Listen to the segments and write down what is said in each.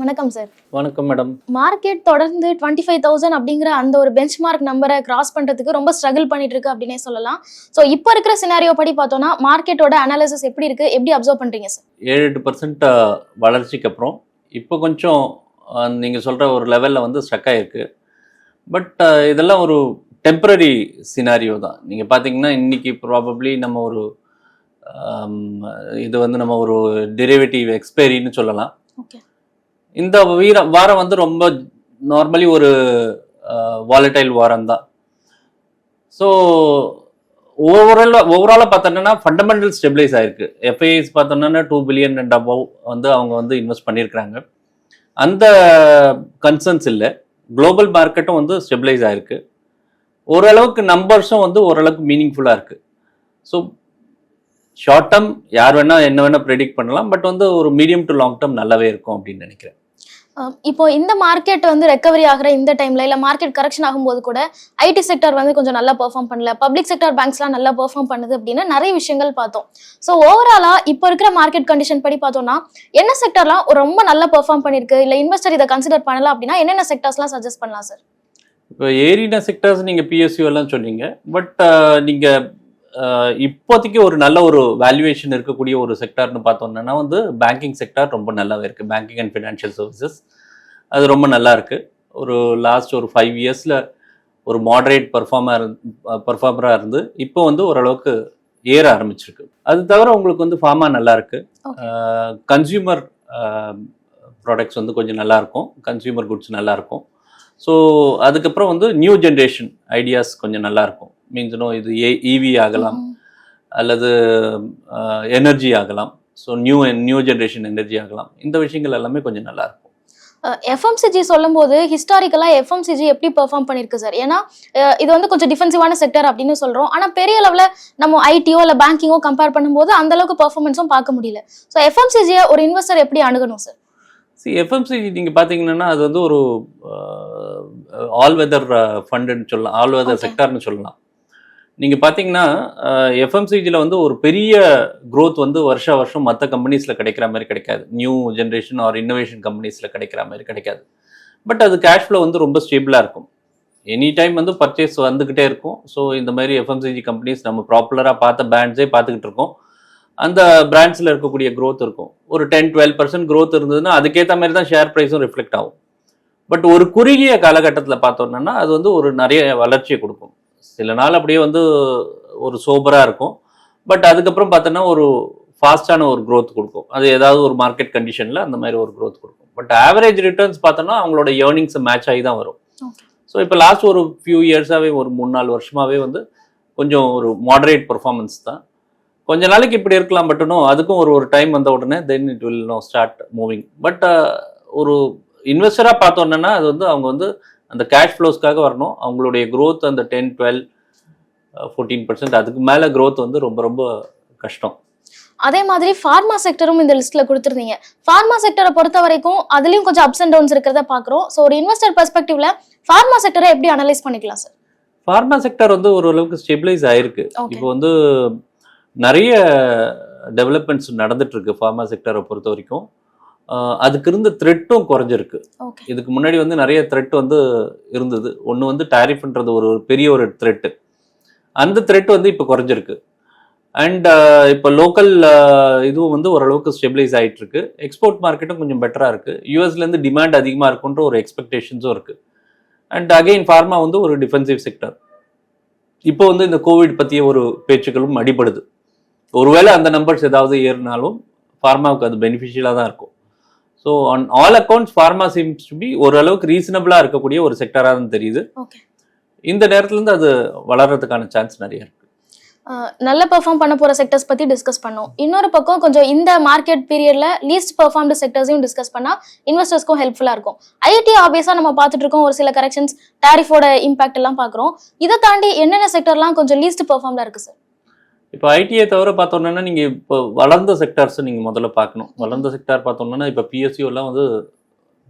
வணக்கம் சார் வணக்கம் madam market தொடர்ந்து டுவெண்ட்டி ஃபைவ் தௌசண்ட் அப்படிங்கிற அந்த ஒரு பெஞ்ச் மார்க் நம்பரை கிராஸ் பண்றதுக்கு ரொம்ப ஸ்ட்ரகிள் பண்ணிட்டு இருக்கு அப்படின்னே சொல்லலாம். ஸோ இப்போ இருக்கிற சினாரியோ படி பார்த்தோம்னா மார்க்கெட்டோட அனாலிசிஸ் எப்படி இருக்கு? எப்படி அப்சர்வ் பண்றீங்க சார் ஏழு எட்டு பர்சன்ட் வளர்ச்சிக்கு அப்புறம். இப்போ கொஞ்சம் நீங்கள் சொல்கிற ஒரு லெவலில் வந்து ஸ்ட்ரக் ஆகிருக்கு பட் இதெல்லாம் ஒரு டெம்பரரி சினாரியோ தான். நீங்கள் பார்த்தீங்கன்னா இன்றைக்கி ப்ராபப்ளி நம்ம ஒரு இது வந்து நம்ம ஒரு டெரிவேட்டிவ் எக்ஸ்பைரின்னு சொல்லலாம். ஓகே இந்த வீர வாரம் வந்து ரொம்ப நார்மலி ஒரு வாலட்டைல் வாரம் தான் ஸோ ஓவரால் ஓவராலாக பார்த்தோன்னா ஃபண்டமெண்டல் ஸ்டெபிளைஸ் ஆயிருக்கு. எஃப்ஐஸ் பார்த்தோன்னா டூ பில்லியன் அண்ட் அபவ் வந்து அவங்க வந்து இன்வெஸ்ட் பண்ணியிருக்கிறாங்க. அந்த கன்சர்ன்ஸ் இல்லை. குளோபல் மார்க்கெட்டும் வந்து ஸ்டெபிளைஸ் ஆயிருக்கு. ஓரளவுக்கு நம்பர்ஸும் வந்து ஓரளவுக்கு மீனிங்ஃபுல்லாக இருக்குது ஸோ ஷார்ட் டேர்ம் யார் வேணால் என்ன வேணால் ப்ரெடிக்ட் பண்ணலாம். பட் வந்து ஒரு மீடியம் டு லாங் டேர்ம் நல்லாவே இருக்கும் அப்படின்னு நினைக்கிறேன். இப்போ இந்த மார்க்கெட் வந்து ரெக்கவரி ஆகிற இந்த டைம்ல இல்ல மார்க்கெட் கரெக்ஷன் ஆகும்போது கூட ஐடி செக்டர் வந்து கொஞ்சம் நல்லா பெர்ஃபார்ம் பண்ணல. பப்ளிக் செக்டர் பேங்க்ஸ்லாம் நல்லா பெர்ஃபார்ம் பண்ணுது அப்படின்னு நிறைய விஷயங்கள் பார்த்தோம். ஸோ ஓவராலா இப்போ இருக்கிற மார்க்கெட் கண்டிஷன் படி பார்த்தோம்னா என்ன செக்டர்லாம் ரொம்ப நல்லா பெர்ஃபார்ம் பண்ணிருக்கு? இல்ல இன்வெஸ்டர் இதை கன்சிடர் பண்ணலாம் அப்படின்னா என்னென்ன செக்டர்ஸ்லாம் சஜஸ்ட் பண்ணலாம் சார் இப்போ ஏரினா செக்டர்ஸ் நீங்கள் பிஎஸ்யூ எல்லாம் சொன்னீங்க. பட் நீங்கள் இப்போதைக்கு ஒரு நல்ல ஒரு வேல்யூவேஷன் இருக்கக்கூடிய ஒரு செக்டார்னு பார்த்தோம்னா வந்து பேங்கிங் செக்டார் ரொம்ப நல்லாவே இருக்குது பேங்கிங் அண்ட் ஃபினான்ஷியல் சர்வீசஸ் அது ரொம்ப நல்லா இருக்குது ஒரு லாஸ்ட் ஒரு ஃபைவ் இயர்ஸில் ஒரு மாடரேட் பர்ஃபார்மர் பர்ஃபார்மராக இருந்து இப்போ வந்து ஓரளவுக்கு ஏற ஆரம்பிச்சிருக்கு. அது தவிர உங்களுக்கு வந்து ஃபார்மா நல்லா இருக்கு. கன்சியூமர் ப்ராடக்ட்ஸ் வந்து கொஞ்சம் நல்லா இருக்கும். கன்சியூமர் குட்ஸ் நல்லா இருக்கும். ஸோ அதுக்கப்புறம் வந்து நியூ ஜென்ரேஷன் ஐடியாஸ் கொஞ்சம் நல்லா இருக்கும். மீன்ஸ் இது ஏ இவி ஆகலாம். அல்லது எனர்ஜி ஆகலாம். So new new generation energy ஆகலாம். இந்த விஷயங்கள் எல்லாமே கொஞ்சம் நல்லா இருக்கும். எஃப்எம்சிஜி சொல்லும்போது ஹிஸ்டாரிக்கலா எஃப்எம்சிஜி எப்படி பெர்ஃபார்ம் பண்ணிருக்கு சார் ஏன்னா இது வந்து கொஞ்சம் டிஃபென்சிவான செக்டர் அப்படின்னு சொல்றோம். ஆனா பெரிய அளவுல நம்ம ஐடியோ இல்ல பேங்கிங்கோ கம்பேர் பண்ணும்போது அந்த அளவுக்கு பெர்ஃபார்மன்ஸும் பார்க்க முடியல. ஸோ எஃப்எம்சிஜியை ஒரு இன்வெஸ்டர் எப்படி அணுகணும் சார் சி எஃப்எம்சிஜி நீங்கள் பார்த்தீங்கன்னா அது வந்து ஒரு ஆல் வெதர் ஃபண்டுன்னு சொல்லலாம். All weather. செக்டார்னு சொல்லலாம். நீங்கள் பார்த்தீங்கன்னா எஃப்எம்சிஜியில் வந்து ஒரு பெரிய க்ரோத் வந்து வருஷா வருஷம் மற்ற கம்பெனிஸில் கிடைக்கிற மாதிரி கிடைக்காது. நியூ ஜென்ரேஷன் ஆர் இன்னோவேஷன் கம்பெனிஸில் கிடைக்கிற மாதிரி கிடைக்காது. பட் அது கேஷ் ஃப்ளோ வந்து ரொம்ப ஸ்டேபிளாக இருக்கும். எனி டைம் வந்து பர்ச்சேஸ் வந்துக்கிட்டே இருக்கும். ஸோ இந்த மாதிரி எஃப்எம்சிஜி கம்பெனிஸ் நம்ம ப்ராப்புலராக பார்த்த பிராண்ட்ஸே பார்த்துக்கிட்டு இருக்கோம். அந்த பிராண்ட்ஸில் இருக்கக்கூடிய க்ரோத் இருக்கும். ஒரு டென் டுவெல் பர்சன்ட் க்ரோத் இருந்ததுன்னா அதுக்கேற்ற மாதிரி தான் ஷேர் ப்ரைஸும் ரிஃப்ளெக்ட் ஆகும். பட் ஒரு குறுகிய காலகட்டத்தில் பார்த்தோன்னா அது வந்து ஒரு நிறைய வளர்ச்சியை கொடுக்கும். சில நாள் அப்படியே வந்து ஒரு சோபராக இருக்கும். பட் அதுக்கப்புறம் பார்த்தோன்னா ஒரு ஃபாஸ்டான ஒரு growth கொடுக்கும். அது ஏதாவது ஒரு மார்க்கெட் கண்டிஷனில் அந்த மாதிரி ஒரு growth கொடுக்கும். பட் ஆவரேஜ் ரிட்டர்ன்ஸ் பார்த்தோன்னா அவங்களோட ஏர்னிங்ஸ் மேட்ச் ஆகி தான் வரும். ஸோ இப்போ லாஸ்ட் ஒரு ஃபியூ இயர்ஸாகவே ஒரு மூணு நாலு வருஷமாகவே வந்து கொஞ்சம் ஒரு மாடரேட் பர்ஃபார்மன்ஸ் தான். கொஞ்ச நாளைக்கு இப்படி இருக்கலாம் பட் இன்னும் அதுக்கும் ஒரு ஒரு டைம் வந்த உடனே then it will no start moving but ஒரு இன்வெஸ்டராக பார்த்தோன்னா அது வந்து அவங்க வந்து அந்த கேஷ் ஃப்ளோஸ்க்காக வரணும். அவங்களுடைய growth அந்த டென் டுவெல் ஃபோர்டீன் பர்சன்ட் அதுக்கு மேலே growth வந்து ரொம்ப ரொம்ப கஷ்டம். அதே மாதிரி ஃபார்மா செக்டரும் இந்த லிஸ்ட்ல கொடுத்துருந்தீங்க. ஃபார்மா செக்டரை பொறுத்த வரைக்கும் அதுலயும் கொஞ்சம் அப்ஸ் அண்ட் டவுன்ஸ் இருக்கிறத பாக்குறோம் ஸோ ஒரு இன்வெஸ்டர் பெர்ஸ்பெக்டிவ்ல ஃபார்மா செக்டரை எப்படி அனலைஸ் பண்ணிக்கலாம் சார் ஃபார்மா செக்டர் வந்து ஓரளவுக்கு ஸ்டெபிளைஸ் ஆயிருக்கு. இப்போ வந்து நிறைய டெவலப்மெண்ட்ஸ் நடந்துட்டு இருக்கு ஃபார்மா செக்டரை பொறுத்த வரைக்கும். அதுக்கு இருந்த த்ரெட்டும் குறைஞ்சிருக்கு. இதுக்கு முன்னாடி வந்து நிறைய த்ரெட் வந்து இருந்தது. ஒன்று வந்து டாரிஃப்ன்றது ஒரு பெரிய ஒரு த்ரெட்டு அந்த த்ரெட் வந்து இப்போ குறைஞ்சிருக்கு. அண்ட் இப்போ லோக்கல் இதுவும் வந்து ஓரளவுக்கு ஸ்டெபிளைஸ் ஆயிட்டு இருக்கு எக்ஸ்போர்ட் மார்க்கெட்டும் கொஞ்சம் பெட்டராக இருக்கு. யூஎஸ்லேருந்து டிமாண்ட் அதிகமாக இருக்குன்ற ஒரு எக்ஸ்பெக்டேஷன்ஸும் இருக்கு. அண்ட் அகைன் ஃபார்மா வந்து ஒரு டிஃபென்சிவ் செக்டர் இப்போ வந்து இந்த கோவிட் பற்றிய ஒரு பேச்சுக்களும் அடிபடுது. ஒருவேளை அந்த நம்பர்ஸ் ஏதாவது ஏறினாலும் ஃபார்மாவுக்கு அது பெனிஃபிஷியலாக தான் இருக்கும். So on all accounts pharma seems to be ஓரளவுக்கு ரீசனபிளாக இருக்கக்கூடிய ஒரு செக்டராக தான் தெரியுது. ஓகே இந்த நேரத்துலேருந்து அது வளர்றதுக்கான சான்ஸ் நிறைய இருக்கு. நல்ல பெர்ஃபார்ம் பண்ண போற செக்டர்ஸ் பத்தி டிஸ்கஸ் பண்ணோம். இன்னொரு பக்கம் கொஞ்சம் இந்த மார்க்கெட் பீரியட்ல லீஸ்ட் பெர்ஃபார்ம்டு செக்டர்ஸையும் டிஸ்கஸ் பண்ணா இன்வெஸ்டர்ஸ்க்கும் ஹெல்ப்ஃபுல்லா இருக்கும். ஐடி ஆப்வியஸா நம்ம பார்த்துட்டு இருக்கோம். ஒரு சில கரெக்ஷன்ஸ் டாரிஃபோட இம்பாக்ட் எல்லாம் பார்க்குறோம். இதை தாண்டி என்னென்ன செக்டர்லாம் கொஞ்சம் லீஸ்ட் பெர்ஃபார்ம்டா இருக்கு சார் இப்போ ஐடியை தவிர பார்த்தோம்னா நீங்கள் இப்போ வளர்ந்த செக்டார்ஸ் நீங்கள் முதல்ல பார்க்கணும். வளர்ந்த செக்டார் பார்த்தோம்னா இப்போ பிஎஸ்யூ எல்லாம் வந்து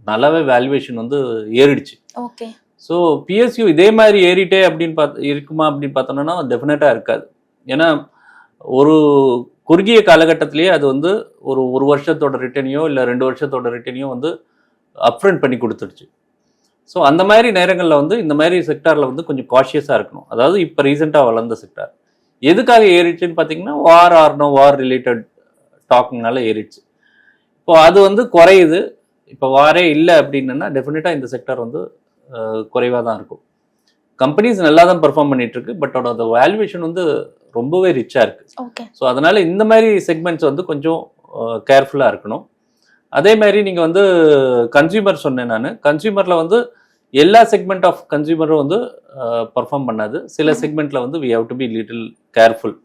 நல்லாவே வேல்யூவேஷன் வந்து ஏறிடுச்சு. ஓகே. ஸோ பிஎஸ்யூ இதே மாதிரி ஏறிட்டே அப்படின்னு பார்த்து இருக்குமா அப்படின்னு பார்த்தோம்னா டெஃபினட்டாக இருக்காது. ஏன்னா ஒரு குறுகிய காலகட்டத்திலேயே அது வந்து ஒரு ஒரு வருஷத்தோட ரிட்டர்னையோ இல்லை ரெண்டு வருஷத்தோட ரிட்டர்னையோ வந்து அப்ரண்ட் பண்ணி கொடுத்துடுச்சு. ஸோ அந்த மாதிரி நேரங்களில் வந்து இந்த மாதிரி செக்டாரில் வந்து கொஞ்சம் காஷியஸாக இருக்கணும். அதாவது இப்போ ரீசெண்டாக வளர்ந்த செக்டார் எதுக்காக ஏறிச்சுன்னு பார்த்தீங்கன்னா வார் ஆர்னோ வார் ரிலேட்டட் டாக்குனால ஏறிடுச்சு. இப்போ அது வந்து குறையுது. இப்போ வாரே இல்லை அப்படின்னா டெஃபினட்டாக இந்த செக்டார் வந்து குறைவாக தான் இருக்கும். கம்பெனிஸ் நல்லா தான் பெர்ஃபார்ம் பண்ணிட்டு இருக்கு பட் அதோட வேல்யூவேஷன் வந்து ரொம்பவே ரிச்சாக இருக்கு. ஓகே ஸோ அதனால இந்த மாதிரி செக்மெண்ட்ஸ் வந்து கொஞ்சம் கேர்ஃபுல்லாக இருக்கணும். அதே மாதிரி நீங்கள் வந்து கன்சியூமர் சொன்னேன் நான். கன்சியூமரில் வந்து எல்லா செக்மெண்ட் ஆஃப் கன்சியூமரும் வந்து பர்ஃபார்ம் பண்ணாது. சில. செக்மெண்ட்டில் வந்து we have to be little careful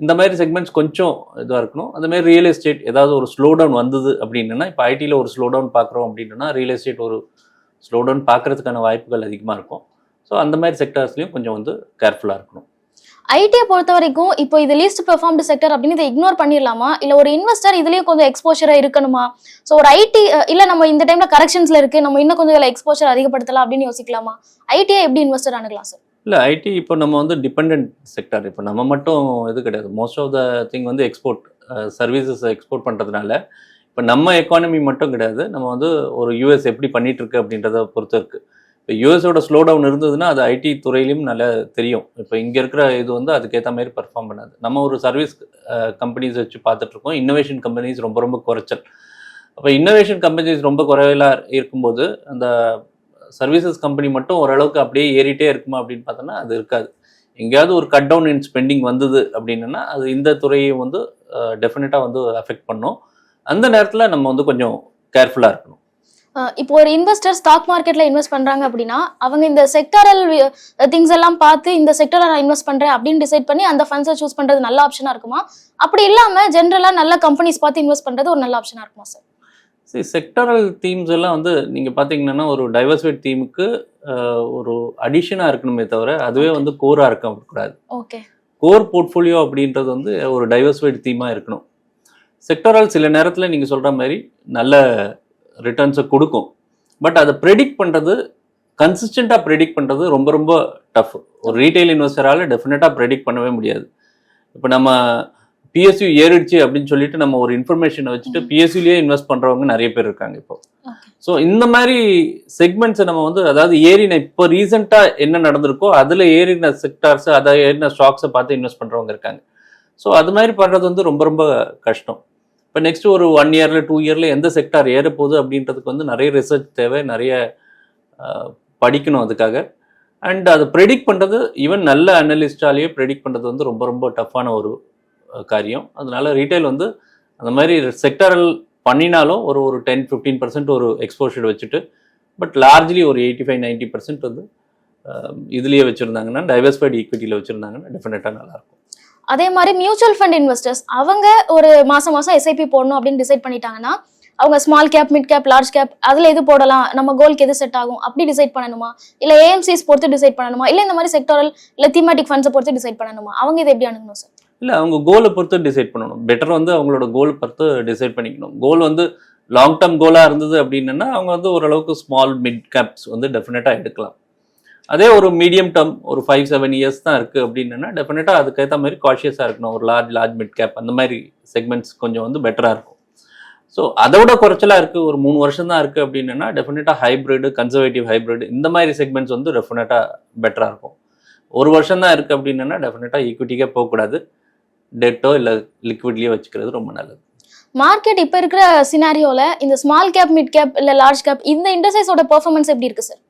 இந்த மாதிரி செக்மெண்ட்ஸ் கொஞ்சம் இதுவாக இருக்கணும். அந்த மாதிரி ரியல் எஸ்டேட் ஏதாவது ஒரு ஸ்லோ டவுன் வந்தது அப்படின்னா இப்போ ஐடியில் ஒரு ஸ்லோ டவுன் பார்க்குறோம் அப்படின்னா ரியல் எஸ்டேட் ஒரு ஸ்லோ டவுன் பார்க்கறதுக்கான வாய்ப்புகள் அதிகமாக இருக்கும். ஸோ அந்த மாதிரி செக்டர்ஸ்லையும் கொஞ்சம் வந்து கேர்ஃபுல்லாக இருக்கணும். ஐடியை பொறுத்த வரைக்கும் இப்போ இது லீஸ்ட் பெர்ஃபார்ம்டு செக்டர் அப்படின்னு இதை இக்னோர் பண்ணிடலாமா? இல்லை ஒரு இன்வெஸ்டர் இதுலேயும் கொஞ்சம் எக்ஸ்போஷராக இருக்கணுமா? ஸோ ஒரு ஐடி இல்லை நம்ம இந்த டைமில் கரெக்ஷன்ஸில் இருக்குது நம்ம இன்னும் கொஞ்சம் இதில் எக்ஸ்போஷர் அதிகப்படுத்தலாம் அப்படின்னு யோசிக்கலாமா? ஐடியை எப்படி இன்வெஸ்டர் அணுகலாம் சார் இல்லை ஐடி இப்போ நம்ம வந்து டிபெண்ட் செக்டார் இப்போ நம்ம மட்டும் இது கிடையாது. மோஸ்ட் ஆஃப் த திங் வந்து எக்ஸ்போர்ட் சர்வீசஸ் எக்ஸ்போர்ட் பண்ணுறதுனால இப்போ நம்ம எக்கானமி மட்டும் கிடையாது. நம்ம வந்து ஒரு யூஎஸ் எப்படி பண்ணிகிட்ருக்கு இருக்கு அப்படின்றத பொறுத்து இருக்குது இப்போ யூஎஸோட ஸ்லோ டவுன் இருந்ததுன்னா அது ஐடி துறையிலையும் நல்லா தெரியும். இப்போ இங்கே இருக்கிற இது வந்து அதுக்கேற்ற மாதிரி பெர்ஃபார்ம் பண்ணாது. நம்ம ஒரு சர்வீஸ் கம்பெனிஸ் வச்சு பார்த்துட்ருக்கோம். இன்னோவேஷன் கம்பெனிஸ் ரொம்ப ரொம்ப குறைச்சல். அப்போ இன்னோவேஷன் கம்பெனிஸ் ரொம்ப குறைவலா இருக்கும்போது அந்த சர்வீசஸ் கம்பெனி மட்டும் ஓரளவுக்கு அப்படியே ஏறிட்டே இருக்குமா அப்படின்னு பார்த்தோன்னா அது இருக்காது. எங்கேயாவது ஒரு கட் டவுன் இன் ஸ்பெண்டிங் வந்தது அப்படின்னா அது இந்த துறையை வந்து டெஃபினட்டாக வந்து அஃபெக்ட் பண்ணும். அந்த நேரத்தில் நம்ம வந்து கொஞ்சம் கேர்ஃபுல்லாக இருக்கணும். இப்போ ஒரு இன்வெஸ்டர் ஸ்டாக் மார்க்கெட்ல இன்வெஸ்ட் பண்றாங்க அப்படின்னா அவங்க இந்த செக்டரல் திங்ஸ் எல்லாம் பார்த்து இந்த செக்டர்ல நான் இன்வெஸ்ட் பண்றேன் அப்படின்னு டிசைட் பண்ணி அந்த ஃபண்ட்ஸை சூஸ் பண்றது நல்ல ஆப்ஷனா இருக்குமா? அப்படி இல்லாம ஜென்ரலா நல்ல கம்பெனிஸ் பார்த்து இன்வெஸ்ட் பண்றது ஒரு நல்ல ஆப்ஷனா இருக்குமா சார் சரி செக்டரல் தீம்ஸ் எல்லாம் வந்து நீங்கள் பார்த்தீங்கன்னா ஒரு டைவர்சிஃபைட் தீமுக்கு ஒரு அடிஷனாக இருக்கணுமே தவிர அதுவே வந்து கோராக இருக்கக்கூடாது. ஓகே கோர் போர்ட்ஃபோலியோ அப்படின்றது வந்து ஒரு டைவர்சிஃபைடு தீமாக இருக்கணும். செக்டரல் சில நேரத்தில் நீங்கள் சொல்கிற மாதிரி நல்ல ரிட்டர்ன்ஸை கொடுக்கும். பட் அதை ப்ரெடிக்ட் பண்ணுறது கன்சிஸ்டண்ட்டாக ப்ரெடிக்ட் பண்ணுறது ரொம்ப ரொம்ப டஃப் ஒரு ரீட்டைல் இன்வெஸ்டரால் டெஃபினட்டாக ப்ரெடிக்ட் பண்ணவே முடியாது. இப்போ நம்ம பிஎஸ்யூ ஏறிடுச்சு அப்படின்னு சொல்லிட்டு நம்ம ஒரு இன்ஃபர்மேஷனை வச்சுட்டு பிஎஸ்யூலேயே இன்வெஸ்ட் பண்ணுறவங்க நிறைய பேர் இருக்காங்க இப்போ. ஸோ இந்த மாதிரி செக்மெண்ட்ஸை நம்ம வந்து அதாவது ஏறின இப்போ ரீசெண்டாக என்ன நடந்திருக்கோ அதில் ஏறின செக்டார்ஸ் அதை ஏறின ஸ்டாக்ஸை பார்த்து இன்வெஸ்ட் பண்ணுறவங்க இருக்காங்க. ஸோ அது மாதிரி பண்ணுறது வந்து ரொம்ப ரொம்ப கஷ்டம். இப்போ நெக்ஸ்ட் ஒரு ஒன் இயரில் டூ இயரில் எந்த செக்டார் ஏற போகுது அப்படின்றதுக்கு வந்து நிறைய ரிசர்ச் தேவை நிறைய படிக்கணும் அதுக்காக. அண்ட் அதை ப்ரெடிக்ட் பண்ணுறது ஈவன் நல்ல அனலிஸ்டாலேயே ப்ரெடிக்ட் பண்ணுறது வந்து ரொம்ப ரொம்ப டஃப்பான ஒரு காரியம். அதனால ரீட்டைல் வந்து அந்த மாதிரி செக்டரல் பண்ணினாலும் ஒரு ஒரு டென் ஃபிஃப்டீன் பர்சன்ட் ஒரு எக்ஸ்போஷர் வச்சுட்டு பட் லார்ஜ்லி ஒரு எயிட்டி ஃபைவ் நைன்ட்டி பர்சன்ட் வந்து இதுலேயே வச்சுருந்தாங்கன்னா டைவர்ஸ்ஃபைடு ஈக்விட்டியில் வச்சுருந்தாங்கன்னா டெஃபினட்டாக நல்லாயிருக்கும் அதே மாதிரி மியூச்சுவல் ஃபண்ட் இன்வெஸ்டர்ஸ் அவங்க ஒரு மாசம் மாசம் எஸ்ஐபி போடணும் அப்படின்னு டிசைட் பண்ணிட்டாங்கன்னா அவங்க small cap mid cap large cap அதில் எது போடலாம்? நம்ம கோலுக்கு எது செட் ஆகும்? அப்படி டிசைட் பண்ணணுமா? இல்லை ஏஎம்சிஸ் பொறுத்து டிசைட் பண்ணணுமா? இல்லை இந்த மாதிரி செக்டரல் இல்லை தீமேட்டிக் ஃபண்ட்ஸை பொறுத்து டிசைட் பண்ணணுமா? அவங்க இதை எப்படி அணுகணும் சார் இல்லை அவங்க கோலை பொறுத்து டிசைட் பண்ணணும். பெட்டர் வந்து அவங்களோட கோல் பொறுத்து டிசைட் பண்ணிக்கணும். கோல் வந்து லாங் டேர்ம் கோலாக இருந்தது அப்படின்னா அவங்க வந்து ஓரளவுக்கு ஸ்மால் மிட் கேப்ஸ் வந்து டெஃபினட்டாக எடுக்கலாம். அதே ஒரு மீடியம் டேர்ம் ஒரு ஃபைவ் செவன் இயர்ஸ் தான் இருக்குது அப்படின்னா டெஃபினட்டாக அதுக்கேற்ற மாதிரி காஷியஸாக இருக்கணும். ஒரு லார்ஜ் லார்ஜ் மிட் கேப் அந்த மாதிரி செக்மெண்ட்ஸ் கொஞ்சம் வந்து பெட்டராக இருக்கும். ஸோ அதை விட குறைச்சலாக இருக்குது ஒரு மூணு வருஷம் தான் இருக்குது அப்படின்னா டெஃபினட்டாக ஹைப்ரிடு கன்சர்வேட்டிவ் ஹைப்ரிட் இந்த மாதிரி செக்மெண்ட்ஸ் வந்து டெஃபினட்டாக பெட்டராக இருக்கும். ஒரு வருஷம் தான் இருக்குது அப்படின்னா டெஃபினட்டாக ஈக்விட்டிக்கே போகக்கூடாது டெட்டோ இல்லை லிக்விட்லேயோ வச்சுக்கிறது ரொம்ப நல்லது. மார்க்கெட் இப்போ இருக்கிற சினாரியோவில் இந்த ஸ்மால் கேப் மிட் கேப் இல்லை லார்ஜ் கேப் இந்த இண்டஸ்ட்ரீஸோட பெர்ஃபார்மன்ஸ் எப்படி இருக்குது sir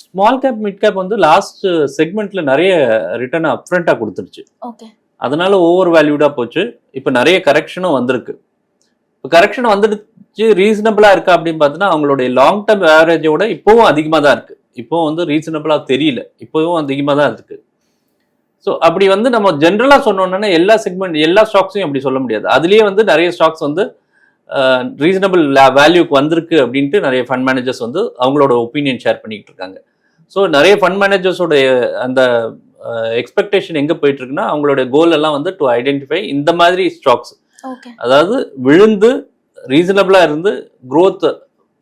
small cap mid cap வந்து லாஸ்ட் செக்மெண்ட்ல நிறைய ரிட்டர்ன் அப்ரண்ட்டாக கொடுத்துருச்சு ஓகே அதனால ஓவர் வேல்யூடாக போச்சு. இப்போ நிறைய கரெக்ஷனும் வந்திருக்கு. இப்போ கரெக்ஷன் வந்துடுச்சு ரீசனபிளாக இருக்கா அப்படின்னு பார்த்தீங்கன்னா அவங்களுடைய லாங் டேர்ம் ஆவரேஜோட இப்போவும் அதிகமாக தான் இருக்கு. இப்போ வந்து ரீசனபிளாக தெரியல. இப்போவும் அதிகமாக தான் இருக்கு. ஸோ அப்படி வந்து நம்ம ஜென்ரலாக சொன்னோம்னா எல்லா செக்மெண்ட் எல்லா ஸ்டாக்ஸையும் அப்படி சொல்ல முடியாது. அதுலேயே வந்து நிறைய ஸ்டாக்ஸ் வந்து ரீசனபிள் வேல்யூக்கு வந்திருக்கு அப்படின்ட்டு நிறைய ஃபண்ட் மேனேஜர்ஸ் வந்து அவங்களோட ஒப்பீனியன் ஷேர் பண்ணிக்கிட்டு இருக்காங்க. ஸோ நிறைய ஃபண்ட் மேனேஜர்ஸோட அந்த எக்ஸ்பெக்டேஷன் எங்கே போயிட்டு இருக்குன்னா அவங்களோட கோல் எல்லாம் வந்து டு ஐடென்டிஃபை இந்த மாதிரி ஸ்டாக்ஸ் அதாவது விழுந்து ரீசனபிளாக இருந்து growth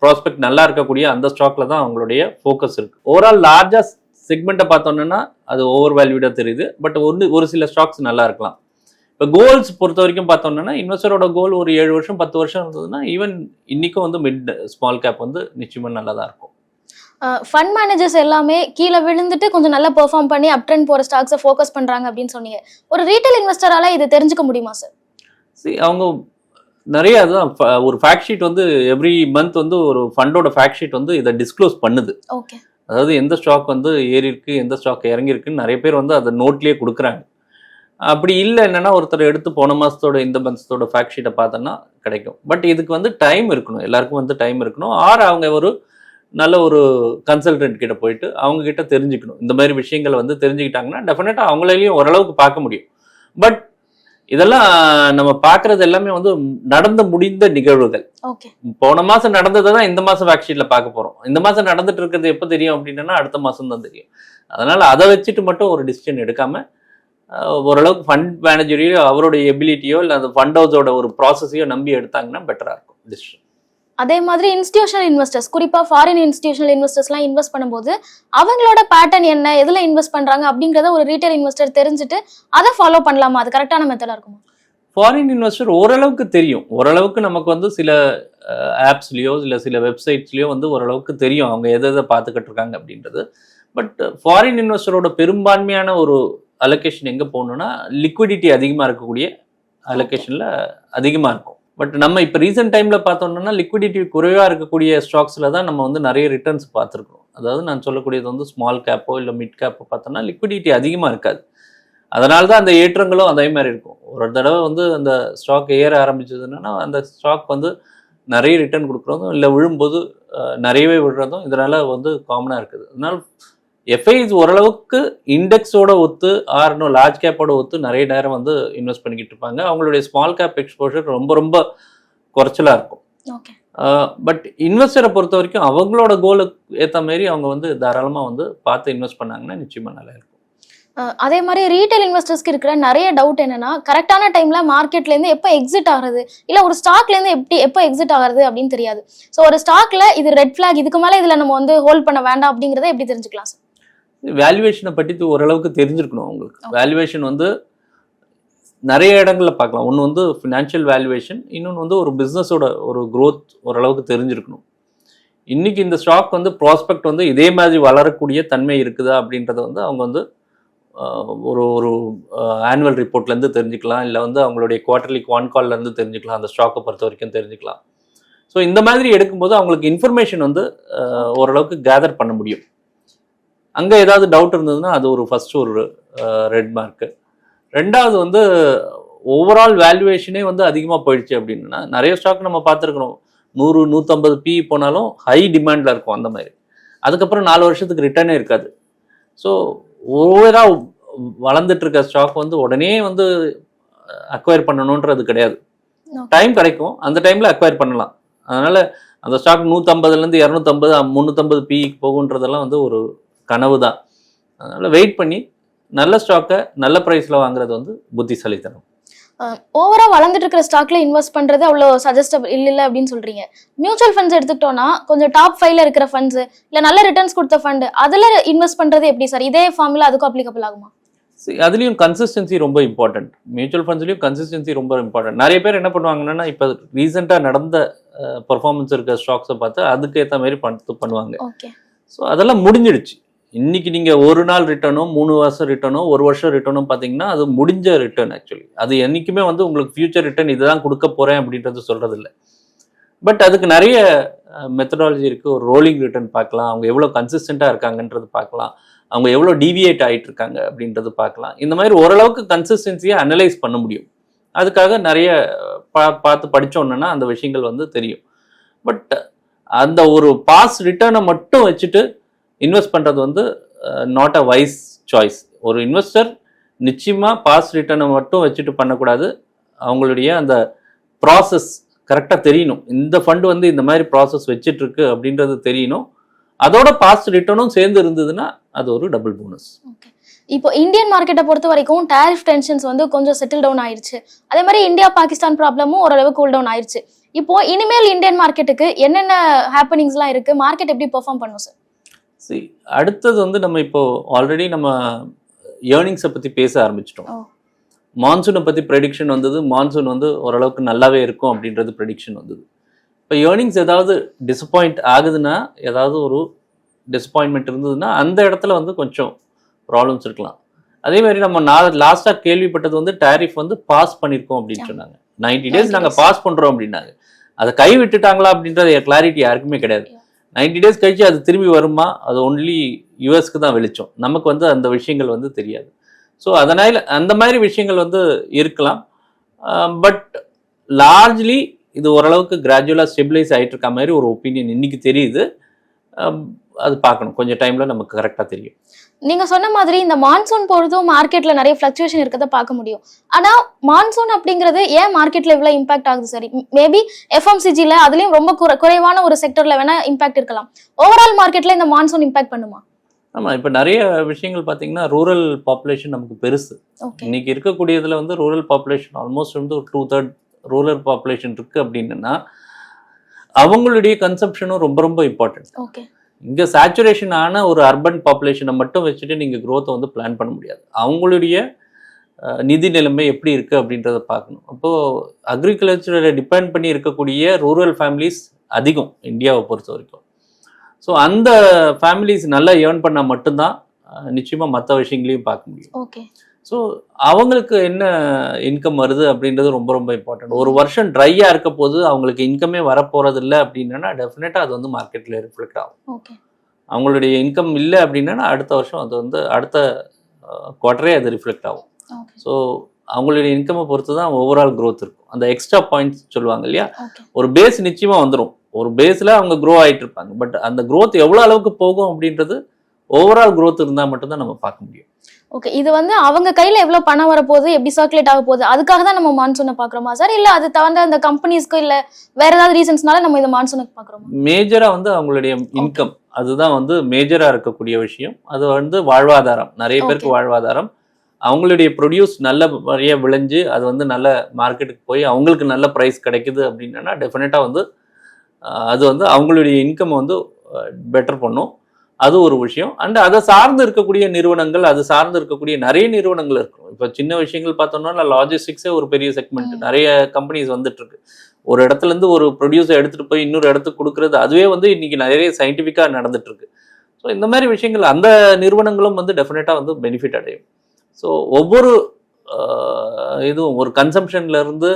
ப்ராஸ்பெக்ட் நல்லா இருக்கக்கூடிய அந்த ஸ்டாக்ல தான் அவங்களுடைய ஃபோக்கஸ் இருக்கு. ஓவரால் லார்ஜஸ்ட் செக்மெண்ட்டை பார்த்தோம்னா அது ஓவர் வேல்யூடாக தெரியுது. பட் ஒன்று ஒரு சில ஸ்டாக்ஸ் நல்லா இருக்கலாம். இப்போ கோல்ஸ் பொறுத்த வரைக்கும் பார்த்தோம்னா இன்வெஸ்டரோட கோல் ஒரு ஏழு வருஷம் பத்து வருஷம் இருந்ததுன்னா ஈவன் இன்னைக்கும் வந்து மிட் ஸ்மால் கேப் வந்து நிச்சயமா நல்லா தான் இருக்கும் ஃபண்ட் மேனேஜர்ஸ் எல்லாமே கீழே விழுந்துட்டு கொஞ்சம் நல்லா பெர்ஃபார்ம் பண்ணி அப் ட்ரெண்ட் போற ஸ்டாக்ஸை ஃபோக்கஸ் பண்றாங்க அப்படின்னு சொன்னீங்க. ஒரு ரீட்டைல் இன்வெஸ்டரால இது தெரிஞ்சுக்க முடியுமா சார் See, அவங்க நிறைய அதுதான் ஒரு ஃபேக்ட் ஷீட் வந்து எவ்ரி மந்த் வந்து ஒரு ஃபண்டோட ஃபேக்ட் ஷீட் வந்து இதை டிஸ்க்ளோஸ் பண்ணுது. ஓகே அதாவது எந்த ஸ்டாக் வந்து ஏறி இருக்கு எந்த ஸ்டாக் இறங்கியிருக்குன்னு நிறைய பேர் வந்து அதை நோட்லயே கொடுக்குறாங்க. அப்படி இல்லை என்னன்னா ஒருத்தர் எடுத்து போன மாசத்தோட இந்த மாசத்தோட ஃபேக்ட் ஷீட்டை பார்த்தோன்னா கிடைக்கும். பட் இதுக்கு வந்து டைம் இருக்கணும். எல்லாருக்கும் வந்து டைம் இருக்கணும். ஆர் அவங்க ஒரு நல்ல ஒரு கன்சல்டன்ட் கிட்ட போயிட்டு அவங்க கிட்ட தெரிஞ்சுக்கணும். இந்த மாதிரி விஷயங்களை வந்து தெரிஞ்சுக்கிட்டாங்கன்னா டெஃபினட்டா அவங்களாலையும் ஓரளவுக்கு பார்க்க முடியும். பட் இதெல்லாம் நம்ம பார்க்கறது எல்லாமே வந்து நடந்து முடிந்த நிகழ்வுகள். போன மாசம் நடந்ததை தான் இந்த மாசம் ஃபேக்ட் ஷீட்ல பார்க்க போறோம். இந்த மாசம் நடந்துட்டு இருக்கிறது எப்போ தெரியும் அப்படின்னா அடுத்த மாசம் தான் தெரியும். அதனால அதை வச்சுட்டு மட்டும் ஒரு டிசிஷன் எடுக்காம ஓரளவுக்கு ஃபண்ட் மேனேஜரையோ அவருடைய எபிலிட்டியோ இல்லை அந்த ஃபண்ட் ஹவுஸோட ஒரு ப்ராசஸையோ நம்பி எடுத்தாங்கன்னா பெட்டரா இருக்கும் டிசிஷன் அதே மாதிரி இன்ஸ்டிடியூஷனல் இன்வெஸ்டர்ஸ் குறிப்பா ஃபாரின் இன்ஸ்டிடியூஷனல் இன்வெஸ்டர்ஸ்லாம் இன்வெஸ்ட் பண்ணும்போது அவங்களோட பேட்டர்ன் என்ன எதுல இன்வெஸ்ட் பண்றாங்க அப்படிங்கறத ஒரு ரீட்டைல் இன்வெஸ்டர் தெரிஞ்சுட்டு அதை ஃபாலோ பண்ணலாமா? அது கரெக்டான மெத்தடா இருக்குமா? ஃபாரின் இன்வெஸ்டர் ஓரளவுக்கு தெரியும். ஓரளவுக்கு நமக்கு வந்து சில ஆப்ஸ்லேயோ இல்லை சில வெப்சைட்ஸ்லேயோ வந்து ஓரளவுக்கு தெரியும். அவங்க எதை எதை பார்த்துக்கிட்டு இருக்காங்க அப்படின்றது. பட் ஃபாரின் இன்வெஸ்டரோட பெரும்பான்மையான ஒரு அலோகேஷன் எங்கே போகணும்னா லிக்விடிட்டி அதிகமாக இருக்கக்கூடிய அலோகேஷனில் அதிகமாக இருக்கும். பட் நம்ம இப்போ ரீசெண்ட் டைமில் பார்த்தோம்னா லிக்விடிட்டி குறைவாக இருக்கக்கூடிய ஸ்டாக்ஸில் தான் நம்ம வந்து நிறைய ரிட்டர்ன்ஸ் பார்த்துருக்கோம் அதாவது நான் சொல்லக்கூடியது வந்து ஸ்மால் கேப்போ இல்லை மிட் கேப்போ பார்த்தோம்னா லிக்விடிட்டி அதிகமாக இருக்காது. அதனால தான் அந்த ஏற்றங்களும் அதே மாதிரி இருக்கும். ஒரு தடவை வந்து அந்த ஸ்டாக் ஏற ஆரம்பிச்சதுன்னா அந்த ஸ்டாக் வந்து நிறைய ரிட்டர்ன் கொடுக்குறதும் இல்லை விழும்போது நிறையவே விழுறதும் இதனால் வந்து காமனாக இருக்குது. அதனால் எஃப்ஐஸ் ஓரளவுக்கு இண்டெக்ஸோட ஒத்து ஆறுனோ லார்ஜ் கேப்போட ஒத்து நிறைய நேரம் வந்து இன்வெஸ்ட் பண்ணிக்கிட்டு இருப்பாங்க. அவங்களுடைய ஸ்மால் கேப் எக்ஸ்போஷர் ரொம்ப ரொம்ப குறைச்சலாக இருக்கும். ஓகே பட் இன்வெஸ்டரை பொறுத்த வரைக்கும் அவங்களோட கோலுக்கு ஏற்ற மாதிரி அவங்க வந்து தாராளமாக வந்து பார்த்து இன்வெஸ்ட் பண்ணாங்கன்னா நிச்சயமாக நல்லா இருக்கும். அதே மாதிரி ரீட்டைல் இன்வெஸ்டர்ஸ்க்கு இருக்கிற நிறைய டவுட் என்னன்னா கரெக்டான டைம்ல மார்க்கெட்ல இருந்து எப்போ எக்ஸிட் ஆகுறது? இல்ல ஒரு ஸ்டாக்ல இருந்து எப்படி எப்போ எக்ஸிட் ஆகுறது அப்படின்னு தெரியாது. ஸோ ஒரு ஸ்டாக்ல இது ரெட் ஃபிளாக் இதுக்கு மேல இதுல நம்ம வந்து ஹோல்ட் பண்ண வேண்டாம் அப்படிங்கறத எப்படி தெரிஞ்சுக்கலாம் சார் வேல்யூவேஷனை பற்றி ஓரளவுக்கு தெரிஞ்சிருக்கணும் உங்களுக்கு வேல்யூவேஷன் வந்து நிறைய இடங்கள்ல பார்க்கலாம். ஒன்று வந்து ஃபினான்ஷியல் வேல்யூவேஷன் இன்னொன்று வந்து ஒரு பிஸ்னஸோட ஒரு growth ஓரளவுக்கு தெரிஞ்சிருக்கணும். இன்னைக்கு இந்த ஸ்டாக் வந்து ப்ராஸ்பெக்ட் வந்து இதே மாதிரி வளரக்கூடிய தன்மை இருக்குதா அப்படின்றத வந்து அவங்க வந்து ஒரு ஒரு ஆனுவல் ரிப்போர்ட்லேருந்து தெரிஞ்சுக்கலாம். இல்லை வந்து அவங்களுடைய குவார்டர்லி இருந்து தெரிஞ்சுக்கலாம். அந்த ஸ்டாக்கை பொறுத்த வரைக்கும் தெரிஞ்சுக்கலாம். ஸோ இந்த மாதிரி எடுக்கும்போது அவங்களுக்கு இன்ஃபர்மேஷன் வந்து ஓரளவுக்கு கேதர் பண்ண முடியும். அங்கே ஏதாவது டவுட் இருந்ததுன்னா அது ஒரு ஃபர்ஸ்ட் ஒரு ரெட் மார்க்கு ரெண்டாவது வந்து ஓவரால் வேல்யூவேஷனே வந்து அதிகமாக போயிடுச்சு அப்படின்னா நிறைய ஸ்டாக் நம்ம பார்த்துருக்கணும் நூறு நூற்றம்பது பி போனாலும் ஹை டிமாண்டில் இருக்கும் அந்த மாதிரி. அதுக்கப்புறம் நாலு வருஷத்துக்கு ரிட்டர்னே இருக்காது. ஸோ ஓவராக வளர்ந்துட்டு இருக்க ஸ்டாக் வந்து உடனே வந்து அக்வயர் பண்ணணுன்றது கிடையாது. டைம் கிடைக்கும். அந்த டைமில் அக்வயர் பண்ணலாம். அதனால் அந்த ஸ்டாக் நூற்றம்பதுலேருந்து இரநூத்தம்பது முந்நூற்றம்பது பி போகுன்றதெல்லாம் வந்து ஒரு கனவு தான் அதனால் வெயிட் பண்ணி நல்ல ஸ்டாக்கை நல்ல ப்ரைஸில் வாங்குறது வந்து புத்திசாலித்தனம். ஓவரா வளர்ந்துட்டு இருக்கிற ஸ்டாக்ல இன்வெஸ்ட் பண்றது அவ்வளோ சஜஸ்டபிள் இல்ல இல்ல அப்படின்னு சொல்றீங்க. மியூச்சுவல் ஃபண்ட்ஸ் எடுத்துக்கிட்டோம்னா கொஞ்சம் டாப் ஃபைவ்ல இருக்கிற ஃபண்ட்ஸ் இல்ல நல்ல ரிட்டர்ன்ஸ் கொடுத்த ஃபண்ட் அதுல இன்வெஸ்ட் பண்றது எப்படி சார் இதே ஃபார்முலா அதுக்கும் அப்ளிகபிள் ஆகுமா? அதுலேயும் கன்சிஸ்டன்சி ரொம்ப இம்பார்ட்டன்ட் மியூச்சுவல் ஃபண்ட்ஸ்லேயும் கன்சிஸ்டன்சி ரொம்ப இம்பார்ட்டன்ட் நிறைய பேர் என்ன பண்ணுவாங்கன்னா இப்போ ரீசெண்டாக நடந்த பர்ஃபார்மன்ஸ் இருக்க ஸ்டாக்ஸை பார்த்து அதுக்கு ஏற்ற மாதிரி பண்ணு பண்ணுவாங்க. ஓகே ஸோ அதெல்லாம் முடிஞ்சிடுச்சு. இன்னைக்கு நீங்கள் ஒரு நாள் ரிட்டர்னோ மூணு வருஷம் ரிட்டர்னோ ஒரு வருஷம் ரிட்டர்னோ பார்த்தீங்கன்னா அது முடிஞ்ச ரிட்டர்ன் ஆக்சுவலி அது என்றைக்குமே வந்து உங்களுக்கு ஃபியூச்சர் ரிட்டர்ன் இதுதான் கொடுக்க போகிறேன் அப்படின்றது சொல்கிறது இல்லை பட் அதுக்கு நிறைய மெத்தடாலஜி இருக்குது ஒரு ரோலிங் ரிட்டர்ன் பார்க்கலாம். அவங்க எவ்வளோ கன்சிஸ்டண்ட்டாக இருக்காங்கன்றது பார்க்கலாம். அவங்க எவ்வளோ டீவியேட் ஆகிட்டு இருக்காங்க அப்படின்றது பார்க்கலாம். இந்த மாதிரி ஓரளவுக்கு கன்சிஸ்டன்சியை அனலைஸ் பண்ண முடியும். அதுக்காக நிறைய பா பார்த்து படித்தோன்னா அந்த விஷயங்கள் வந்து தெரியும். பட் அந்த ஒரு பாஸ் ரிட்டர்னை மட்டும் வச்சுட்டு இன்வெஸ்ட் பண்ணுறது வந்து நாட் அ வைஸ் சாய்ஸ் ஒரு இன்வெஸ்டர் நிச்சயமாக பாஸ் ரிட்டர்னை மட்டும் வச்சுட்டு பண்ணக்கூடாது. அவங்களுடைய அந்த ப்ராசஸ் கரெக்டாக தெரியணும். இந்த ஃபண்டு வந்து இந்த மாதிரி ப்ராசஸ் வச்சிட்ருக்கு அப்படின்றது தெரியணும். அதோட பாஸ்ட் ரிட்டர்னும் சேர்ந்து இருந்ததுன்னா அது ஒரு டபுள் போனஸ் இப்போ இந்தியன் மார்க்கெட்டை பொறுத்த வரைக்கும் டேரிஃப் டென்ஷன்ஸ் வந்து கொஞ்சம் செட்டில் டவுன் ஆயிடுச்சு அதே மாதிரி இந்தியா பாகிஸ்தான் ப்ராப்ளமும் ஓரளவு கூல் டவுன் ஆயிடுச்சு இப்போ இனிமேல் இந்தியன் மார்க்கெட்டுக்கு என்னென்ன ஹேப்பனிங்ஸ்லாம் இருக்கு? மார்க்கெட் எப்படி பெர்ஃபார்ம் பண்ணும் சார் சரி அடுத்தது வந்து நம்ம இப்போ ஆல்ரெடி நம்ம ஏர்னிங்ஸை பற்றி பேச ஆரம்பிச்சிட்டோம். மான்சூனை பற்றி ப்ரெடிக்ஷன் வந்தது மான்சூன் வந்து ஓரளவுக்கு நல்லாவே இருக்கும் அப்படின்றது ப்ரெடிக்ஷன் வந்தது இப்போ ஏர்னிங்ஸ் ஏதாவது டிசப்பாயிண்ட் ஆகுதுன்னா ஏதாவது ஒரு டிசப்பாயின்மெண்ட் இருந்ததுன்னா அந்த இடத்துல வந்து கொஞ்சம் ப்ராப்ளம்ஸ் இருக்கலாம் அதே மாதிரி நம்ம நான் லாஸ்ட்டாக கேள்விப்பட்டது வந்து டேரிஃப் வந்து பாஸ் பண்ணியிருக்கோம் அப்படின்னு. சொன்னாங்க நைன்டி டேஸ் 90 நாங்கள். பாஸ் பண்ணுறோம் அப்படின்னாங்க அதை கை விட்டுட்டாங்களா அப்படின்றது கிளாரிட்டி யாருக்குமே கிடையாது. நைன்டி டேஸ் கழிச்சு அது திரும்பி வருமா? அது ஒன்லி யூஎஸ்க்கு தான் வெளிச்சம். நமக்கு வந்து அந்த விஷயங்கள் வந்து தெரியாது. ஸோ அதனால் அந்த மாதிரி விஷயங்கள் வந்து இருக்கலாம். Uh, பட் லார்ஜ்லி இது ஓரளவுக்கு கிராஜுவலாக ஸ்டெபிளைஸ் ஆகிட்டு இருக்க மாதிரி ஒரு ஒப்பீனியன் இன்றைக்கி தெரியுது. Um, அது பார்க்கணும். கொஞ்சம் டைமில் நமக்கு கரெக்டாக தெரியும். நீங்க சொன்ன மாதிரி இந்த மான்சூன் பொழுதும் மார்க்கெட்ல நிறைய ஃபிளக்சுவேஷன் இருக்கதை பார்க்க முடியும். ஆனா மான்சூன் அப்படிங்கிறது ஏன் மார்க்கெட்ல இவ்வளவு இம்பாக்ட் ஆகுது? சரி மேபி எஃப்எம்சிஜில அதுலயும் ரொம்ப குறை- குறைவான ஒரு செக்டர்ல வேணா இம்பாக்ட் இருக்கலாம். ஓவரால் மார்க்கெட்ல இந்த மான்சூன் இம்பாக்ட் பண்ணுமா? ஆமாம் இப்போ நிறைய விஷயங்கள் பார்த்தீங்கன்னா ரூரல் பாப்புலேஷன் நமக்கு பெருசு. இன்னைக்கு இருக்கக்கூடியதுல வந்து ரூரல் பாப்புலேஷன் ஆல்மோஸ்ட் வந்து ஒரு டூ தேர்ட் ரூரல் பாப்புலேஷன் இருக்கு அப்படின்னா அவங்களுடைய கன்சம்ஷனும் ரொம்ப ரொம்ப இம்பார்ட்டன்ட் ஓகே இங்கே சேச்சுரேஷன் ஆன ஒரு அர்பன் பாப்புலேஷனை மட்டும் வச்சுட்டு நீங்கள் க்ரோத்தை வந்து பிளான் பண்ண முடியாது. அவங்களுடைய நிதி நிலைமை எப்படி இருக்கு அப்படின்றத பார்க்கணும். அப்போ அக்ரிகல்ச்சரை டிபெண்ட் பண்ணி இருக்கக்கூடிய ரூரல் ஃபேமிலிஸ் அதிகம் இந்தியாவை பொறுத்த வரைக்கும். ஸோ அந்த ஃபேமிலிஸ் நல்லா ஏர்ன் பண்ணால் மட்டும்தான் நிச்சயமாக நிச்சயமா மற்ற விஷயங்களையும் பார்க்க முடியும். ஓகே ஸோ அவங்களுக்கு என்ன இன்கம் வருது அப்படின்றது ரொம்ப ரொம்ப இம்பார்ட்டன்ட் ஒரு வருஷம் ட்ரையாக இருக்க போது அவங்களுக்கு இன்கமே வரப்போறது இல்லை அப்படின்னா டெஃபினட்டாக அது வந்து மார்க்கெட்டில் ரிஃப்ளெக்ட் ஆகும். அவங்களுடைய இன்கம் இல்லை அப்படின்னா அடுத்த வருஷம் அது வந்து அடுத்த குவார்டரே அது ரிஃப்ளெக்ட் ஆகும். ஸோ அவங்களுடைய இன்கமை பொறுத்து தான் ஓவரால் growth இருக்கும். அந்த எக்ஸ்ட்ரா பாயிண்ட்ஸ் சொல்லுவாங்க இல்லையா? ஒரு பேஸ் நிச்சயமாக வந்துடும் ஒரு பேஸில் அவங்க க்ரோ ஆகிட்டு இருப்பாங்க. பட் அந்த growth எவ்வளோ அளவுக்கு போகும் அப்படின்றது ஓவரால் growth இருந்தால் மட்டும்தான் நம்ம பார்க்க முடியும். ஓகே இது வந்து அவங்க கையில எவ்வளவு பணம் வரப்போகுது எப்படி சர்க்குலேட் ஆக போகுது அதுக்காக தான் நம்ம மான்சூனை பாக்குறோமா சார் இல்ல அது தவிர்த்த அந்த கம்பெனிஸ்க்கு இல்ல வேற ஏதாவது ரீசன்ஸ்னால நம்ம இந்த மான்சூனுக்கு பாக்குறோமா மேஜராக வந்து அவங்களுடைய இன்கம் அதுதான் வந்து மேஜராக இருக்கக்கூடிய விஷயம். அது வந்து வாழ்வாதாரம். நிறைய பேருக்கு. வாழ்வாதாரம். அவங்களுடைய ப்ரொடியூஸ் நல்ல முறையாக விளைஞ்சு அது வந்து நல்ல மார்க்கெட்டுக்கு போய் அவங்களுக்கு நல்ல ப்ரைஸ் கிடைக்குது அப்படின்னா டெஃபினட்டாக வந்து அது வந்து அவங்களுடைய இன்கம் வந்து பெட்டர் பண்ணும். அது ஒரு விஷயம். அண்ட் அதை சார்ந்து இருக்கக்கூடிய நிறுவனங்கள் அது சார்ந்து இருக்கக்கூடிய நிறைய நிறுவனங்கள் இருக்கும். இப்போ சின்ன விஷயங்கள் பார்த்தோம்னா லாஜிஸ்டிக்ஸே ஒரு பெரிய செக்மெண்ட். நிறைய கம்பெனிஸ் வந்துட்டு இருக்கு ஒரு இடத்துல இருந்து ஒரு ப்ரொடியூசர் எடுத்துட்டு போய் இன்னொரு இடத்துக்கு கொடுக்கறது அதுவே வந்து இன்னைக்கு நிறைய சயின்டிஃபிக்காக நடந்துட்டு இருக்கு ஸோ இந்த மாதிரி விஷயங்கள் அந்த நிறுவனங்களும் வந்து டெஃபினட்டாக வந்து பெனிஃபிட் அடையும். ஸோ ஒவ்வொரு இதுவும் ஒரு கன்சம்ஷன்ல இருந்து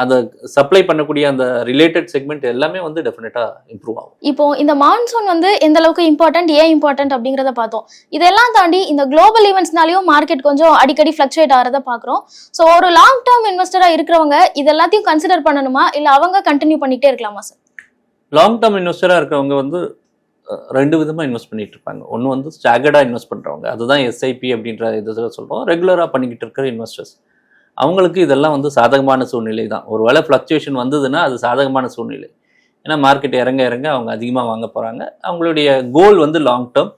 அதை சப்ளை பண்ணக்கூடிய அந்த ரிலேட்டட் செக்மெண்ட் எல்லாமே வந்து டெஃபினட்டாக இம்ப்ரூவ் ஆகும். இப்போ இந்த மான்சூன் வந்து எந்த அளவுக்கு இம்பார்ட்டன்ட் ஏன் இம்பார்ட்டன்ட் அப்படிங்கறத பார்த்தோம். இதெல்லாம் தாண்டி இந்த குளோபல் ஈவெண்ட்ஸ்னாலயும் மார்க்கெட் கொஞ்சம் அடிக்கடி ஃபிளக்சுவேட் ஆகிறத பாக்குறோம் ஸோ ஒரு லாங் டேர்ம் இன்வெஸ்டரா இருக்கிறவங்க இது எல்லாத்தையும் கன்சிடர் பண்ணணுமா? இல்ல அவங்க கண்டினியூ பண்ணிட்டே இருக்கலாமா சார் லாங் டேர்ம் இன்வெஸ்டராக இருக்கவங்க வந்து ரெண்டு விதமாக இன்வெஸ்ட் பண்ணிட்டு இருப்பாங்க. ஒன்று வந்து ஸ்டாகர்டாக இன்வெஸ்ட் பண்ணுறவங்க அதுதான் எஸ்ஐபி அப்படின்ற இதில் சொல்கிறோம் ரெகுலராக பண்ணிக்கிட்டு இருக்கிற இன்வெஸ்டர்ஸ் அவங்களுக்கு இதெல்லாம் வந்து சாதகமான சூழ்நிலை தான். ஒரு வேளை ஃப்ளக்சுவேஷன் வந்ததுன்னா அது சாதகமான சூழ்நிலை. ஏன்னா மார்க்கெட் இறங்க இறங்க அவங்க அதிகமாக வாங்க போகிறாங்க அவங்களுடைய கோல் வந்து லாங் டேர்ம்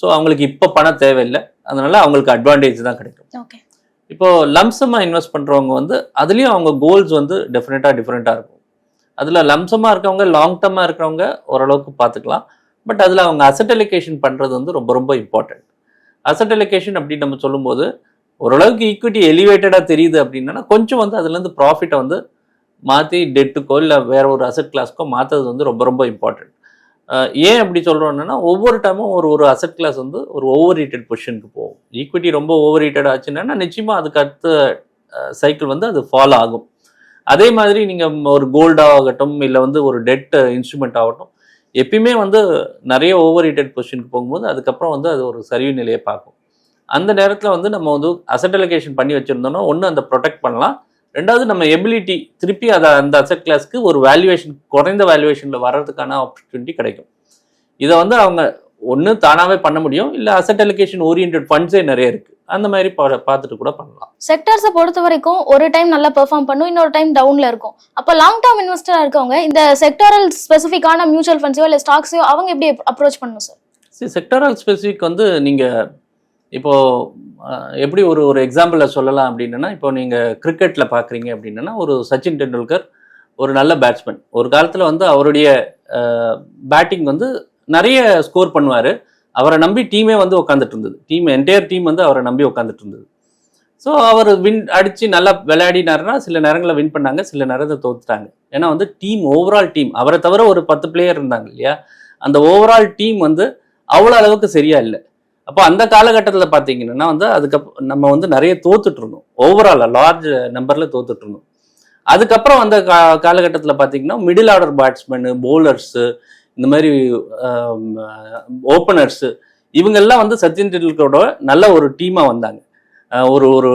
ஸோ அவங்களுக்கு இப்போ பணம் தேவையில்லை. அதனால அவங்களுக்கு அட்வான்டேஜ் தான் கிடைக்கும். ஓகே இப்போ லம்சமாக இன்வெஸ்ட் பண்ணுறவங்க வந்து அதுலேயும் அவங்க கோல்ஸ் வந்து டெஃபினட்டாக டிஃப்ரெண்ட்டாக இருக்கும். அதில் லம்சமாக இருக்கவங்க லாங் டேர்மாக இருக்கிறவங்க ஓரளவுக்கு பார்த்துக்கலாம். பட் அதில் அவங்க அசட் அலிகேஷன் பண்ணுறது வந்து ரொம்ப ரொம்ப இம்பார்ட்டன்ட் அசட் அலிகேஷன் அப்படின்னு நம்ம சொல்லும்போது ஓரளவுக்கு ஈக்விட்டி எலிவேட்டடாக தெரியுது அப்படின்னா கொஞ்சம் வந்து அதுலேருந்து ப்ராஃபிட்டை வந்து மாற்றி டெட்டுக்கோ இல்லை வேற ஒரு அசட் கிளாஸ்க்கோ மாற்றுறது வந்து ரொம்ப ரொம்ப இம்பார்ட்டண்ட் ஏன் அப்படி சொல்கிறோன்னா ஒவ்வொரு டைமும் ஒரு ஒரு அசட் கிளாஸ் வந்து ஒரு ஓவர் ஹீட்டட் பொசிஷனுக்கு போகும். ஈக்விட்டி ரொம்ப ஓவர் ஹீட்டட் ஆச்சுன்னா நிச்சயமாக அதுக்கு அடுத்த சைக்கிள் வந்து அது ஃபாலோ ஆகும். அதே மாதிரி நீங்கள் ஒரு கோல்டாகட்டும் இல்லை வந்து ஒரு டெட் இன்ஸ்ட்ருமெண்ட் ஆகட்டும் எப்பயுமே வந்து நிறைய ஓவர் ஹீட்டட் பொசிஷனுக்கு போகும்போது அதுக்கப்புறம் வந்து அது ஒரு சரிவு நிலையை பார்க்கும். அந்த நேரத்தில் வந்து நம்ம வந்து அசட் அலோகேஷன் பண்ணி வச்சுருந்தோம்னா ஒன்று அந்த ப்ரொடெக்ட் பண்ணலாம். ரெண்டாவது நம்ம எபிலிட்டி திருப்பி அதை அந்த அசட் கிளாஸ்க்கு ஒரு வேல்யூவேஷன் குறைந்த வேல்யூவேஷனில் வர்றதுக்கான ஆப்பர்ச்சுனிட்டி கிடைக்கும். இதை வந்து அவங்க ஒன்று தானாகவே பண்ண முடியும். இல்லை அசட் அலோகேஷன் ஓரியன்ட் ஃபண்ட்ஸே நிறைய இருக்குது அந்த மாதிரி பார்த்துட்டு கூட பண்ணலாம். செக்டர்ஸை பொறுத்த வரைக்கும் ஒரு டைம் நல்லா பெர்ஃபார்ம் பண்ணும் இன்னொரு டைம் டவுன்ல இருக்கும். அப்போ லாங் டேர்ம் இன்வெஸ்டரா இருக்கவங்க இந்த செக்டரல் ஸ்பெசிஃபிக்கான மியூச்சுவல் ஃபண்ட்ஸோ இல்ல ஸ்டாக்ஸோ அவங்க எப்படி அப்ரோச் பண்ணணும் சார் சரி செக்டரல் ஸ்பெசிஃபிக் வந்து நீங்கள் இப்போ எப்படி ஒரு ஒரு எக்ஸாம்பிளில் சொல்லலாம் அப்படின்னா இப்போ நீங்கள் கிரிக்கெட்டில் பார்க்குறீங்க அப்படின்னா ஒரு சச்சின் டெண்டுல்கர் ஒரு நல்ல பேட்ஸ்மேன் ஒரு காலத்தில் வந்து அவருடைய பேட்டிங் வந்து நிறைய ஸ்கோர் பண்ணுவார். அவரை நம்பி டீமே வந்து உட்காந்துட்டு இருந்தது. டீம் என்டையர் டீம் வந்து அவரை நம்பி உட்காந்துட்டு இருந்தது. ஸோ அவர் வின் அடித்து நல்லா விளையாடினாருன்னா சில நேரங்களில் வின் பண்ணாங்க சில நேரத்தை தோத்துட்டாங்க. ஏன்னா வந்து டீம் ஓவரால் டீம் அவரை தவிர ஒரு பத்து பிளேயர் இருந்தாங்க இல்லையா? அந்த ஓவரால் டீம் வந்து அவ்வளோ அளவுக்கு சரியா இல்லை. அப்போ அந்த காலகட்டத்தில் பார்த்தீங்கன்னா வந்து அதுக்கப்புறம் நம்ம வந்து நிறைய தோத்துட்டு இருந்தோம் ஓவரால் லார்ஜ் நம்பரில் தோத்துட்டு இருந்தோம் அதுக்கப்புறம் அந்த கா காலகட்டத்தில் பார்த்தீங்கன்னா மிடில் ஆர்டர் பேட்ஸ்மேனு பவுலர்ஸு இந்த மாதிரி ஓப்பனர்ஸு இவங்கெல்லாம் வந்து சச்சின் டெண்டுல்கரோட நல்ல ஒரு டீமாக வந்தாங்க. ஒரு ஒரு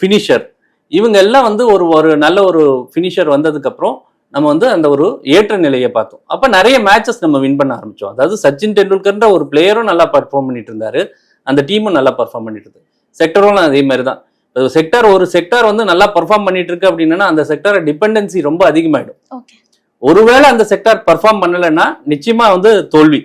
ஃபினிஷர் இவங்க எல்லாம் வந்து ஒரு ஒரு நல்ல ஒரு ஃபினிஷர் வந்ததுக்கப்புறம் நம்ம வந்து அந்த ஒரு ஏற்ற நிலையை பார்த்தோம். அப்போ நிறைய மேட்சஸ் நம்ம வின் பண்ண ஆரம்பிச்சோம். அதாவது சச்சின் டெண்டுல்கர்ன்ற ஒரு பிளேயரும் நல்லா பர்ஃபார்ம் பண்ணிட்டு இருந்தாரு. அந்த டீமும் நல்லா பர்ஃபார்ம் பண்ணிட்டு இருந்தது. செக்டரும் அதே மாதிரி தான் செக்டர் ஒரு செக்டர் வந்து நல்லா பர்ஃபார்ம் பண்ணிட்டு இருக்கு அப்படின்னா அந்த செக்டரை டிபெண்டன்சி ரொம்ப அதிகமாயிடும். ஒருவேளை அந்த செக்டார் பர்ஃபார்ம் பண்ணலைன்னா நிச்சயமா வந்து தோல்வி.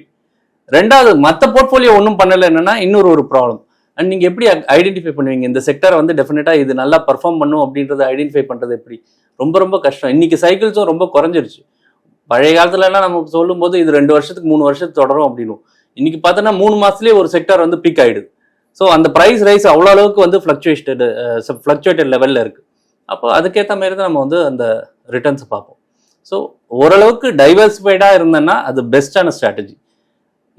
ரெண்டாவது மற்ற போர்ட்ஃபோலியோ ஒன்றும் பண்ணலைன்னா இன்னொரு ஒரு ப்ராப்ளம் அண்ட் நீங்க எப்படி ஐடென்டிஃபை பண்ணுவீங்க? இந்த செக்டர் வந்து டெஃபினட்டா இது நல்லா பர்ஃபார்ம் பண்ணும் அப்படின்றத ஐடென்டிஃபை பண்றது எப்படி? ரொம்ப ரொம்ப கஷ்டம். இன்னைக்கு சைக்கிள்ஸும் ரொம்ப குறைஞ்சிருச்சு. பழைய காலத்துலலாம் நமக்கு சொல்லும்போது இது ரெண்டு வருஷத்துக்கு மூணு வருஷத்துக்கு தொடரும் அப்படின்னும் இன்னைக்கு பார்த்தோன்னா மூணு மாசத்துலயே ஒரு செக்டார் வந்து பீக் ஆயிடுது. ஸோ அந்த ப்ரைஸ் ரைஸ் அவ்வளோ அளவுக்கு வந்து ஃப்ளக்சுவேட்டட் ஃப்ளக்சுவேட்டட் லெவலில் இருக்கு. அப்போ அதுக்கேற்ற மாதிரி தான் நம்ம வந்து அந்த ரிட்டர்ன்ஸை பார்ப்போம். ஸோ ஓரளவுக்கு டைவர்சிஃபைடாக இருந்தேன்னா அது பெஸ்ட்டான ஸ்ட்ராட்டஜி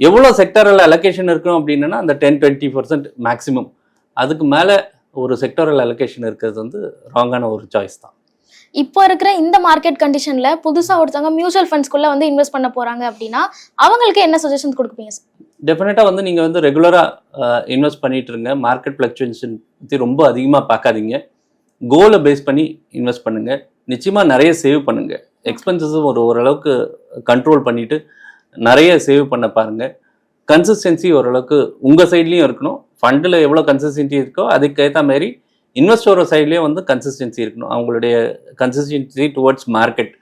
எவ்வளோ செக்டரல் அலோகேஷன் இருக்கணும் அப்படின்னா அந்த டென் டுவெண்ட்டி பர்சன்ட் மேக்ஸிமம் அதுக்கு மேலே ஒரு செக்டரல் அலோகேஷன் இருக்கிறது வந்து ராங்கான ஒரு சாய்ஸ் தான். இப்போ இருக்கிற இந்த மார்க்கெட் கண்டிஷன்ல புதுசாக ஒருத்தவங்க மியூச்சுவல் ஃபண்ட்ஸ்குள்ளே வந்து இன்வெஸ்ட் பண்ண போறாங்க அப்படின்னா அவங்களுக்கு என்ன சஜஷன்ஸ் கொடுப்பீங்க சார் டெஃபினட்டாக வந்து நீங்கள் வந்து ரெகுலராக இன்வெஸ்ட் பண்ணிட்டு இருங்க. மார்க்கெட் ஃப்ளக்சுவேஷன் பற்றி ரொம்ப அதிகமாக பார்க்காதீங்க. கோலை பேஸ் பண்ணி இன்வெஸ்ட் பண்ணுங்க. நிச்சயமாக நிறைய சேவ் பண்ணுங்க. எக்ஸ்பென்சஸும் ஒரு ஓரளவுக்கு கண்ட்ரோல் பண்ணிட்டு நிறைய சேவ் பண்ண பாருங்க. கன்சிஸ்டன்சி ஓரளவுக்கு உங்கள் சைட்லேயும் இருக்கணும். ஃபண்டில் எவ்வளோ கன்சிஸ்டன்சி இருக்கோ அதுக்கேற்ற மாதிரி இன்வெஸ்டரோட சைட்லேயும் வந்து கன்சிஸ்டன்சி இருக்கணும். அவங்களுடைய கன்சிஸ்டன்சி டுவர்ட்ஸ் மார்க்கெட்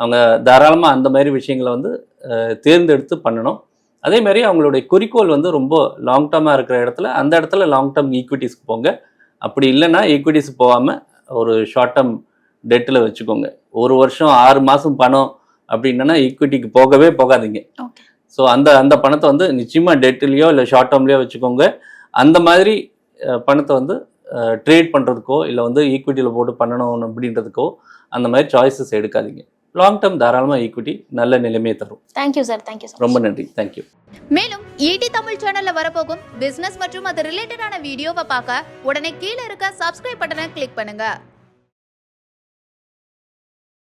அவங்க தாராளமாக அந்த மாதிரி விஷயங்களை வந்து தேர்ந்தெடுத்து பண்ணணும். அதே மாதிரி அவங்களுடைய குறிக்கோள் வந்து ரொம்ப லாங் டேர்மாக இருக்கிற இடத்துல அந்த இடத்துல லாங் டேர்ம் ஈக்விட்டிஸ்க்கு போங்க. அப்படி இல்லைன்னா ஈக்விட்டிஸ் போகாமல் ஒரு ஷார்ட் டேர்ம் டெட்டில் வச்சுக்கோங்க. ஒரு வருஷம் ஆறு மாதம் பணம் அப்படின்னா ஈக்விட்டிக்கு போகவே போகாதீங்க. ஸோ அந்த அந்த பணத்தை வந்து நிச்சயமாக டெட்லேயோ இல்லை ஷார்ட் டேர்ம்லேயோ வச்சுக்கோங்க. அந்த மாதிரி பணத்தை வந்து ட்ரேட் பண்ணுறதுக்கோ இல்லை வந்து ஈக்விட்டியில் போட்டு பண்ணணும் அப்படின்றதுக்கோ அந்த மாதிரி சாய்ஸஸ் எடுக்காதீங்க. லாங் டேர்ம் தாராளமாக ஈக்விட்டி நல்ல நிலைமையை தரும். தேங்க்யூ சார் தேங்க்யூ சார் ரொம்ப நன்றி. தேங்க்யூ மேலும் ஈடி தமிழ் சேனல்ல வரப்போகும் பிசினஸ் மற்றும் அது ரிலேட்டடான வீடியோவை பார்க்க உடனே கீழே இருக்க சப்ஸ்கிரைப் பட்டனை கிளிக் பண்ணுங்க.